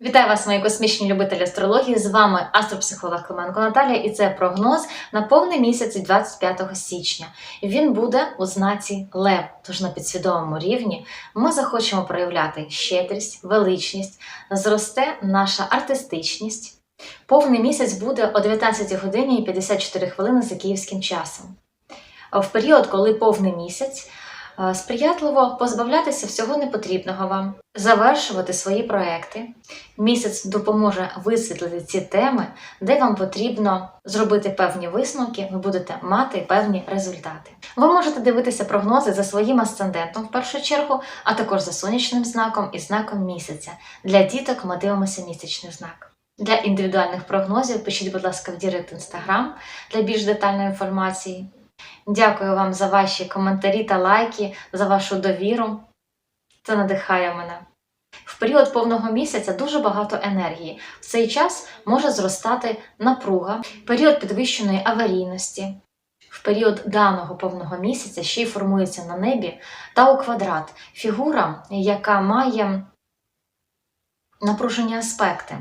Вітаю вас, мої космічні любителі астрології. З вами астропсихолог Клименко Наталія, і це прогноз на повний місяць 25 січня. Він буде у знаці Лев. Тож на підсвідомому рівні ми захочемо проявляти щедрість, величність, зросте наша артистичність. Повний місяць буде о 19 годині і 54 хвилини за київським часом. В період, коли повний місяць, сприятливо позбавлятися всього непотрібного вам, завершувати свої проекти. Місяць допоможе висвітлити ці теми, де вам потрібно зробити певні висновки, ви будете мати певні результати. Ви можете дивитися прогнози за своїм асцендентом в першу чергу, а також за сонячним знаком і знаком місяця. Для діток ми дивимося місячний знак. Для індивідуальних прогнозів пишіть, будь ласка, в Дірект Інстаграм для більш детальної інформації. Дякую вам за ваші коментарі та лайки, за вашу довіру. Це надихає мене. В період повного місяця дуже багато енергії. В цей час може зростати напруга, період підвищеної аварійності. В період даного повного місяця ще й формується на небі та у квадрат фігура, яка має напружені аспекти.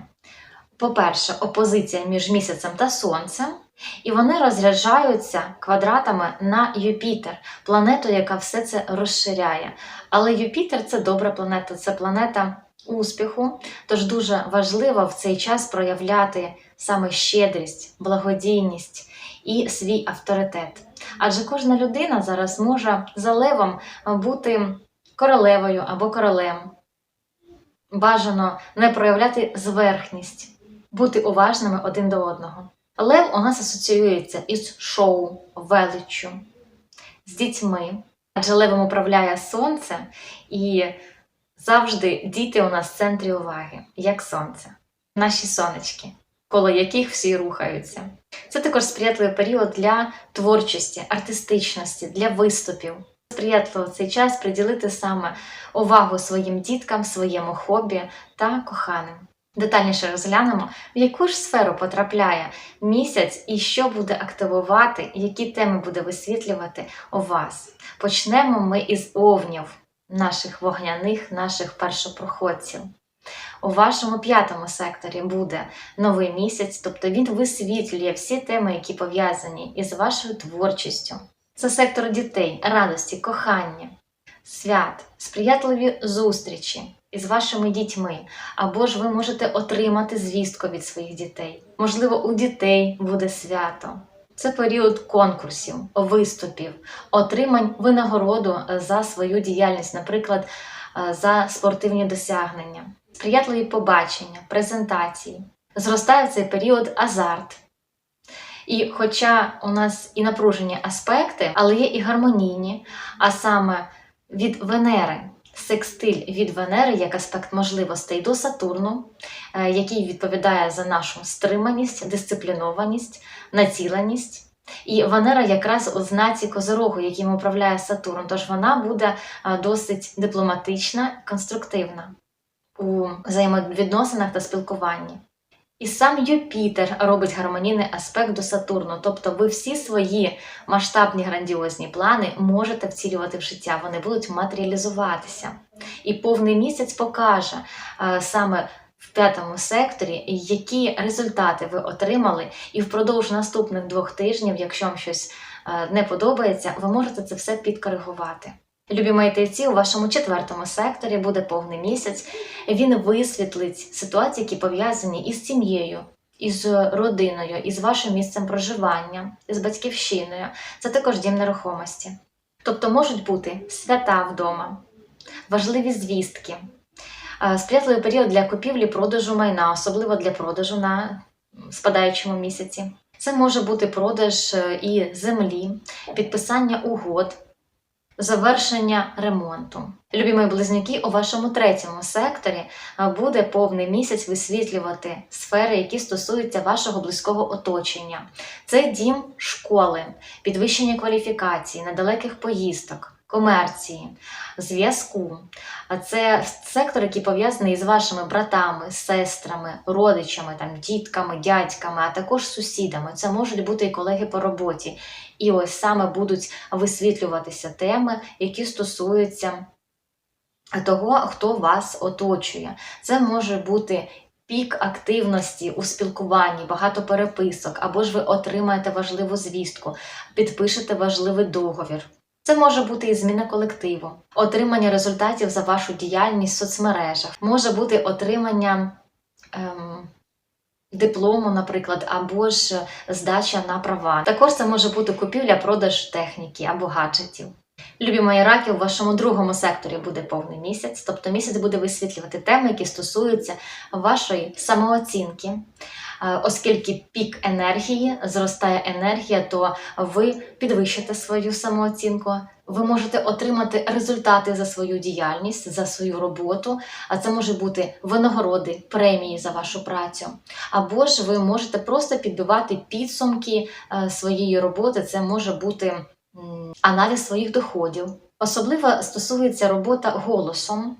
По-перше, опозиція між місяцем та сонцем, і вони розряджаються квадратами на Юпітер, планету, яка все це розширяє. Але Юпітер це добра планета, це планета успіху, тож дуже важливо в цей час проявляти саме щедрість, благодійність і свій авторитет. Адже кожна людина зараз може за левом бути королевою або королем. Бажано не проявляти зверхність, бути уважними один до одного. Лев у нас асоціюється із шоу, величчю, з дітьми, адже левом управляє сонце, і завжди діти у нас в центрі уваги, як сонце, наші сонечки, коло яких всі рухаються. Це також сприятливий період для творчості, артистичності, для виступів. Сприятливо цей час приділити саме увагу своїм діткам, своєму хобі та коханим. Детальніше розглянемо, в яку ж сферу потрапляє місяць і що буде активувати, які теми буде висвітлювати у вас. Почнемо ми із овнів, наших вогняних, наших першопроходців. У вашому п'ятому секторі буде новий місяць, тобто він висвітлює всі теми, які пов'язані із вашою творчістю. Це сектор дітей, радості, кохання, свят, сприятливі зустрічі із вашими дітьми, або ж ви можете отримати звістку від своїх дітей. Можливо, у дітей буде свято. Це період конкурсів, виступів, отримань винагороду за свою діяльність, наприклад, е, за спортивні досягнення, сприятливі побачення, презентації. Зростає цей період азарт. І хоча у нас і напружені аспекти, але є і гармонійні, а саме від Венери, секстиль від Венери як аспект можливостей до Сатурну, е, який відповідає за нашу стриманість, дисциплінованість, націленість. І Венера якраз у знаці Козорогу, яким управляє Сатурн, тож вона буде е, досить дипломатична, конструктивна у взаємовідносинах та спілкуванні. І сам Юпітер робить гармонійний аспект до Сатурну, тобто ви всі свої масштабні грандіозні плани можете вцілювати в життя, вони будуть матеріалізуватися. І повний місяць покаже е, саме в п'ятому секторі, які результати ви отримали, і впродовж наступних двох тижнів, якщо вам щось е, не подобається, ви можете це все підкоригувати. Любі мої тельці, у вашому четвертому секторі буде повний місяць. Він висвітлить ситуації, які пов'язані із сім'єю, із родиною, із вашим місцем проживання, з батьківщиною. Це також дім нерухомості. Тобто можуть бути свята вдома, важливі звістки, е, сприятливий період для купівлі продажу майна, особливо для продажу на спадаючому місяці. Це може бути продаж е, і землі, підписання угод завершення ремонту. Любі мої близнюки, у вашому третьому секторі буде повний місяць висвітлювати сфери, які стосуються вашого близького оточення. Це дім школи, підвищення кваліфікації, недалеких поїздок. Комерції, зв'язку. А це сектор, який пов'язаний із вашими братами, сестрами, родичами, там, дітками, дядьками, а також сусідами. Це можуть бути і колеги по роботі. І ось саме будуть висвітлюватися теми, які стосуються того, хто вас оточує. Це може бути пік активності у спілкуванні, багато переписок, або ж ви отримаєте важливу звістку, підпишете важливий договір. Це може бути і зміна колективу, отримання результатів за вашу діяльність в соцмережах, може бути отримання ем, диплому, наприклад, або ж здача на права. Також це може бути купівля-продаж техніки або гаджетів. Любі мої раки, у вашому другому секторі буде повний місяць, тобто місяць буде висвітлювати теми, які стосуються вашої самооцінки. Е, Оскільки пік енергії, зростає енергія, то ви підвищите свою самооцінку, ви можете отримати результати за свою діяльність, за свою роботу, а це може бути винагороди, премії за вашу працю. Або ж ви можете просто підбивати підсумки е, своєї роботи, це може бути аналіз своїх доходів. Особливо стосується робота голосом.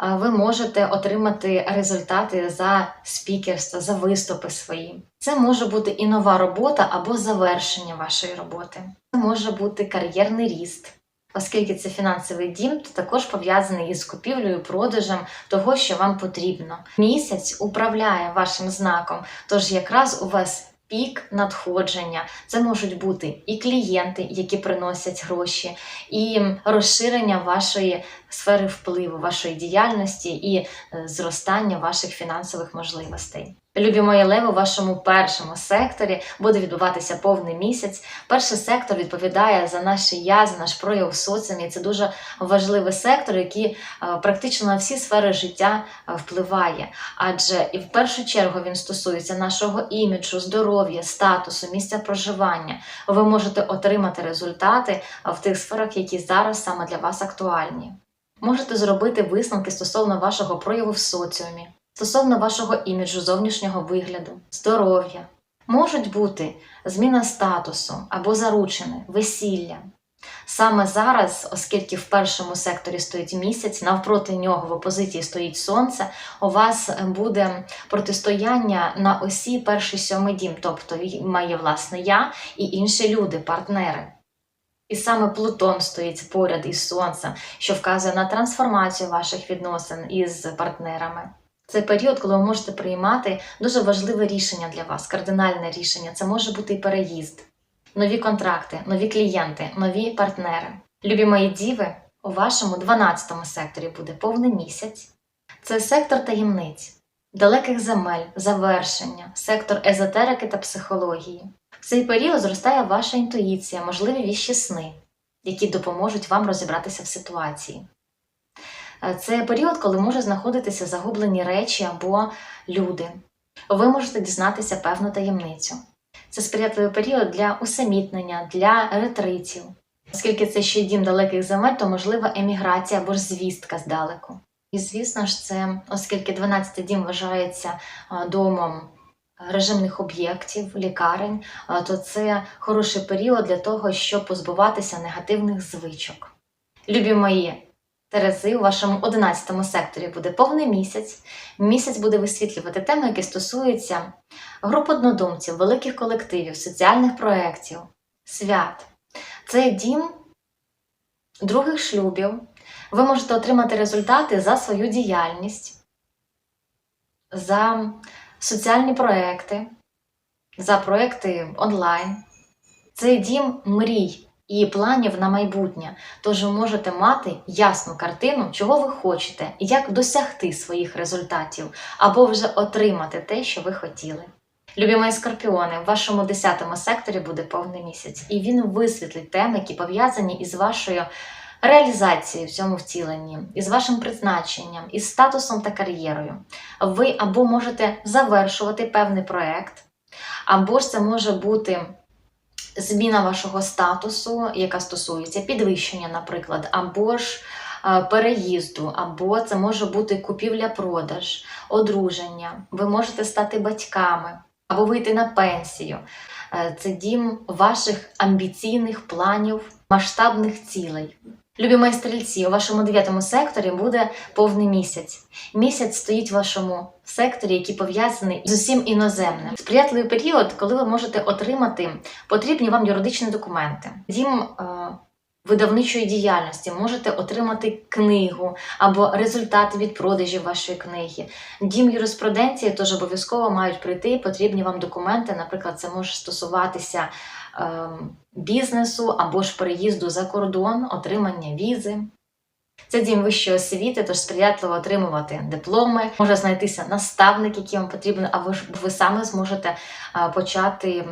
Ви можете отримати результати за спікерство, за виступи свої. Це може бути і нова робота або завершення вашої роботи. Це може бути кар'єрний ріст. Оскільки це фінансовий дім, то також пов'язаний із купівлею, продажем того, що вам потрібно. Місяць управляє вашим знаком, тож якраз у вас пік надходження. Це можуть бути і клієнти, які приносять гроші, і розширення вашої сфери впливу, вашої діяльності і е, зростання ваших фінансових можливостей. Любі мої леви, у вашому першому секторі буде відбуватися повний місяць. Перший сектор відповідає за наше я, за наш прояв в соціумі. Це дуже важливий сектор, який е, практично на всі сфери життя е, впливає. Адже і в першу чергу він стосується нашого іміджу, здоров'я, статусу, місця проживання. Ви можете отримати результати е, в тих сферах, які зараз саме для вас актуальні. Можете зробити висновки стосовно вашого прояву в соціумі, стосовно вашого іміджу, зовнішнього вигляду, здоров'я. Можуть бути зміна статусу або заручини, весілля. Саме зараз, оскільки в першому секторі стоїть місяць, навпроти нього в опозиції стоїть сонце, у вас буде протистояння на осі перший сьомий дім, тобто має власне я і інші люди, партнери. І саме Плутон стоїть поряд із Сонцем, що вказує на трансформацію ваших відносин із партнерами. Це період, коли ви можете приймати дуже важливе рішення для вас, кардинальне рішення. Це може бути і переїзд, нові контракти, нові клієнти, нові партнери. Любі мої діви, у вашому 12 му секторі буде повний місяць. Це сектор таємниць, далеких земель, завершення, сектор езотерики та психології. В цей період зростає ваша інтуїція, можливі віщі сни, які допоможуть вам розібратися в ситуації. Е, Це період, коли може знаходитися загублені речі або люди. Ви можете дізнатися певну таємницю. Це сприятливий період для усамітнення, для ретритів. Оскільки це ще дім далеких земель, то можлива еміграція або ж звістка здалеку. І звісно ж, це, оскільки 12 дім вважається домом режимних об'єктів, лікарень, то це хороший період для того, щоб позбуватися негативних звичок. Любі мої Терези, у вашому 11 секторі буде повний місяць. Місяць буде висвітлювати теми, які стосуються груп однодумців, великих колективів, соціальних проєктів, свят. Це дім других шлюбів. Ви можете отримати результати за свою діяльність, за соціальні проекти, за проекти онлайн. Це дім мрій і планів на майбутнє. Тож ви можете мати ясну картину, чого ви хочете, і як досягти своїх результатів, або вже отримати те, що ви хотіли. Любі мої скорпіони, в вашому 10 секторі буде повний місяць, і він висвітлить теми, які пов'язані із вашою реалізацією в цьому втіленні, із вашим призначенням, із статусом та кар'єрою. Ви або можете завершувати певний проект, або ж це може бути зміна вашого статусу, яка стосується підвищення, наприклад, або ж е, переїзду, або це може бути купівля-продаж, одруження. Ви можете стати батьками, або вийти на пенсію. Е, Це дім ваших амбіційних планів, масштабних цілей. Любі мої стрільці, у вашому дев'ятому секторі буде повний місяць. Місяць стоїть в вашому секторі, який пов'язаний з усім іноземним. Сприятливий період, коли ви можете отримати потрібні вам юридичні документи. Дім е, видавничої діяльності, можете отримати книгу або результати від продажів вашої книги. Дім юриспруденції тож обов'язково мають прийти потрібні вам документи. Наприклад, це може стосуватися бізнесу або ж переїзду за кордон, отримання візи. Це дім вищої освіти, тож сприятливо отримувати дипломи, може знайтися наставник, який вам потрібен, або ж ви саме зможете почати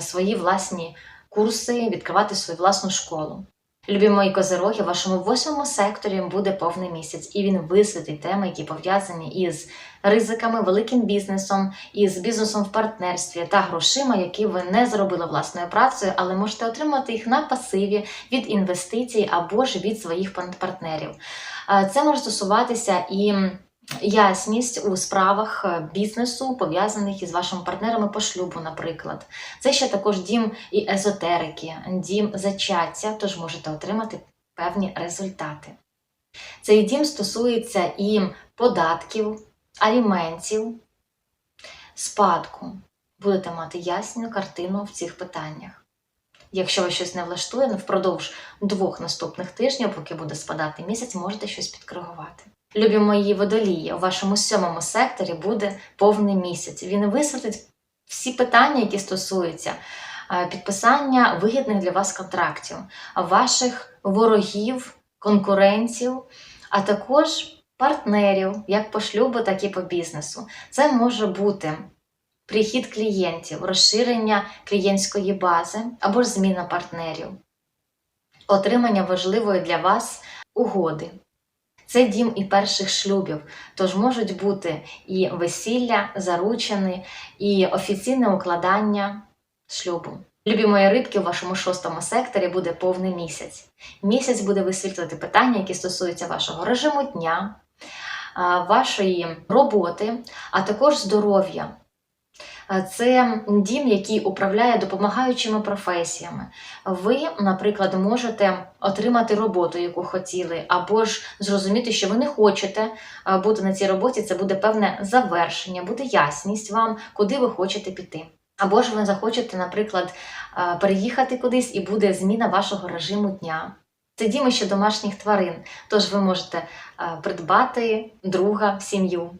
свої власні курси, відкривати свою власну школу. Любі мої козироги, в вашому восьмому секторі буде повний місяць, і він висвітить теми, які пов'язані із ризиками, великим бізнесом, із бізнесом в партнерстві та грошима, які ви не зробили власною працею, але можете отримати їх на пасиві від інвестицій або ж від своїх партнерів. Е, Це може стосуватися і ясність у справах е, бізнесу, пов'язаних із вашими партнерами по шлюбу, наприклад. Це ще також дім і езотерики, дім зачаття, тож можете отримати певні результати. Цей дім стосується і податків, аліментів, спадку. Будете мати ясну картину в цих питаннях. Якщо вас щось не влаштує, впродовж двох наступних тижнів, поки буде спадати місяць, можете щось підкоригувати. Любі мої водолії, у вашому сьомому секторі буде повний місяць. Він висвітлить всі питання, які стосуються е, підписання вигідних для вас контрактів, ваших ворогів, конкурентів, а також партнерів, як по шлюбу, так і по бізнесу. Це може бути прихід клієнтів, розширення клієнтської бази або ж зміна партнерів, отримання важливої для вас угоди. Це дім і перших шлюбів, тож можуть бути і весілля, заручини, і офіційне укладання шлюбу. Любі мої рибки, у вашому шостому секторі буде повний місяць. Місяць буде висвітлювати питання, які стосуються вашого режиму дня, вашої роботи, а також здоров'я. А, Це дім, який управляє допомагаючими професіями. Ви, наприклад, можете отримати роботу, яку хотіли, або ж зрозуміти, що ви не хочете бути на цій роботі. Це буде певне завершення, буде ясність вам, куди ви хочете піти. Або ж ви захочете, наприклад, переїхати кудись і буде зміна вашого режиму дня. Це дім ще домашніх тварин, тож ви можете придбати друга в сім'ю.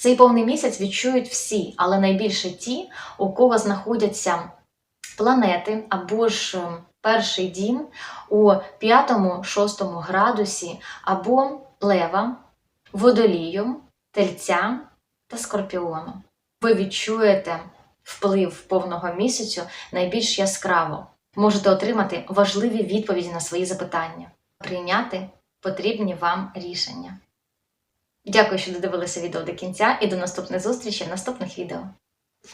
Цей повний місяць відчують всі, але найбільше ті, у кого знаходяться планети або ж е, перший дім у 5-6 градусі або лева, водолію, тельця та скорпіону. Ви відчуєте вплив повного місяцю найбільш яскраво. Можете отримати важливі відповіді на свої запитання, прийняти потрібні вам рішення. Дякую, що додивилися відео до кінця і до наступних зустрічей в наступних відео.